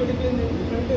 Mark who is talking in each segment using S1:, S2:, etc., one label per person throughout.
S1: అదే మా ప్రతి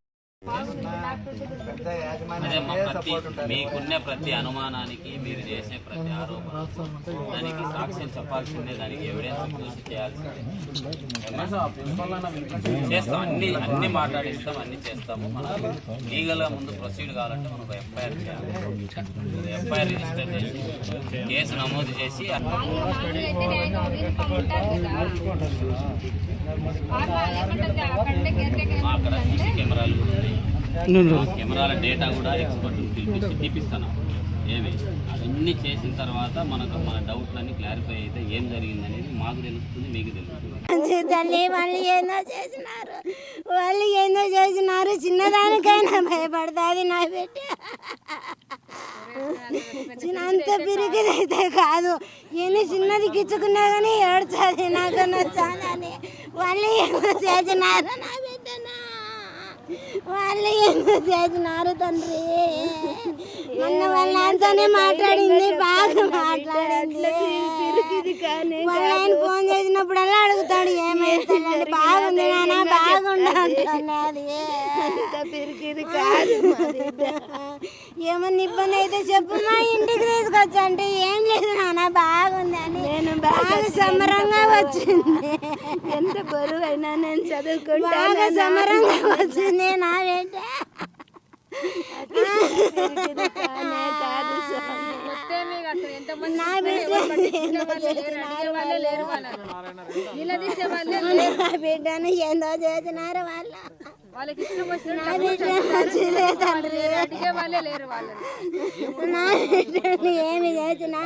S1: మీకున్న ప్రతి అనుమానానికి మీరు చేసే ప్రతి ఆరోపణ. దానికి సాక్ష్యం చెప్పాల్సిందే దానికి ఎవిడెన్స్ చూసి చేయాల్సిందే. చేస్తాం అన్ని అన్ని మాట్లాడిస్తాం అన్ని చేస్తాము. మనం లీగల్గా ముందు ప్రొసీడ్ కావాలంటే మనం ఒక ఎఫ్ఐఆర్ చేయాలి. ఎఫ్ఐఆర్ రిజిస్టర్ చేసి కేసు నమోదు చేసి అక్కడ సీసీ కెమెరాలు కూడా ఉన్నాయి. కెమెరాల డేటా కూడా ఎక్స్పర్ట్ పిలిపించి తీపిస్తాను. ఏమి? అవన్నీ చేసిన తర్వాత మనకు మన డౌట్లన్నీ క్లారిఫై అయితే ఏం జరిగింది అనేది మాకు తెలుస్తుంది మీకు తెలుస్తుంది.
S2: తల్లి వాళ్ళు ఏందో చేసినారు. వాళ్ళు ఏందో చేసినారు. చిన్నదానికైనా భయపడుతుంది నా బిడ్డ. అంత పిరికిదైతే కాదు. ఎన్ని చిన్నది గిచ్చుకున్నా కానీ ఏడ్చాది నాకు నచ్చాలని వాళ్ళు ఏమో చేసినారు నా వాళ్ళు ఏమో చేసినారు తండ్రి. మొన్న వాళ్ళ నాన్నతోనే మాట్లాడింది బాగా మాట్లాడింది. వాళ్ళ ఆయన ఫోన్ చేసినప్పుడల్లా అడుగుతాడు ఏమైంది బాగుంది ఏమన్నా ఇబ్బంది అయితే చెప్పు మా ఇంటికి తీసుకొచ్చా అంటే ఏం లేదు నాన్న బాగుంది అని. నేను బాగా సమరంగా వచ్చింది. ఎంత బరువు అయినా నేను చదువుకుంటా సమరంగా వచ్చింది నా బిడ్డ నా బిడ్డను ఏందో చేసినారు వాళ్ళు
S3: వాళ్ళకి ఇష్టం వచ్చిన
S2: నా బిడ్డ తండ్రి నా బిడ్డను ఏమి చేసినా